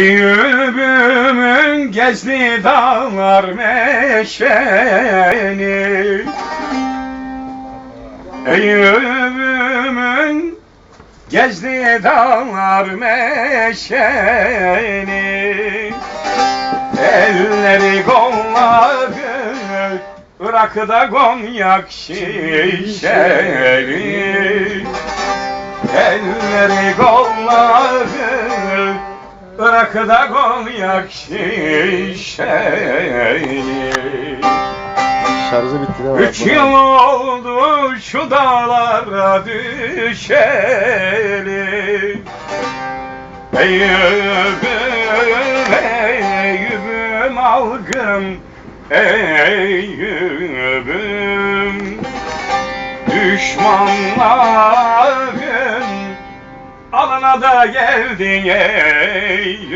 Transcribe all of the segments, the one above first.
Eyüp'ümün gezdi dağlar meşeni. Eyüp'ümün gezdi dağlar meşeni. Elleri kolları Irak'ta konyak şişeri Elleri kolları Irak'ta konyak şişeri Şarjı bitti de. Üç yıl oldu şu dağlara düşeli. Eyüp'üm, Eyüp'üm algın Eyüp'üm Düşmanların alına da geldin Eyüp'üm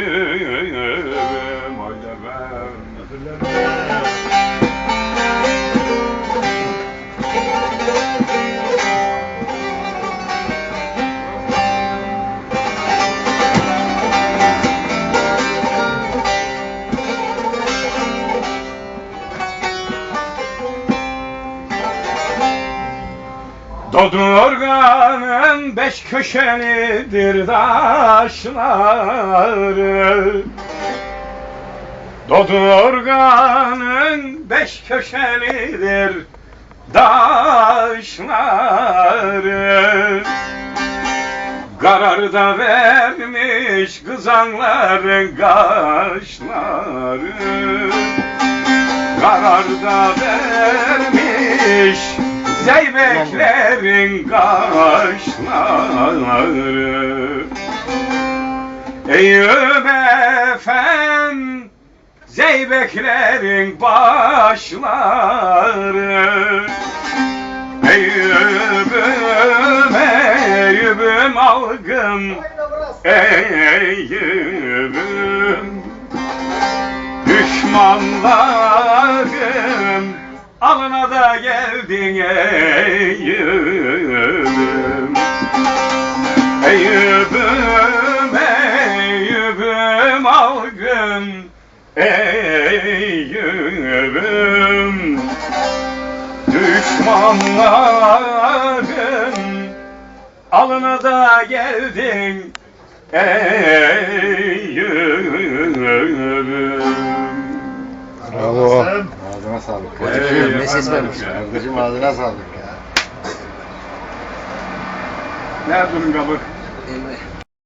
Dodu organın beş köşelidir daşları Dodu organın beş köşelidir daşları Kararda vermiş kızanların kaşları. Kararda vermiş zeybeklerin kaşları. Eyüp efem zeybeklerin başları. Eyüp'üm, Eyüp'üm algın Eyüp'üm Düşmanlarım. Alına geldin Eyüp'üm Eyüp'üm, Eyüp'üm algın Eyüp'üm Düşmanların alına da geldin Eyüp'üm Bravo. Ağzına sağlık. Kardeşim ne ses vermiş. Kardeşim ağzına sağlık ya. Nerede bunun kabı? Elme.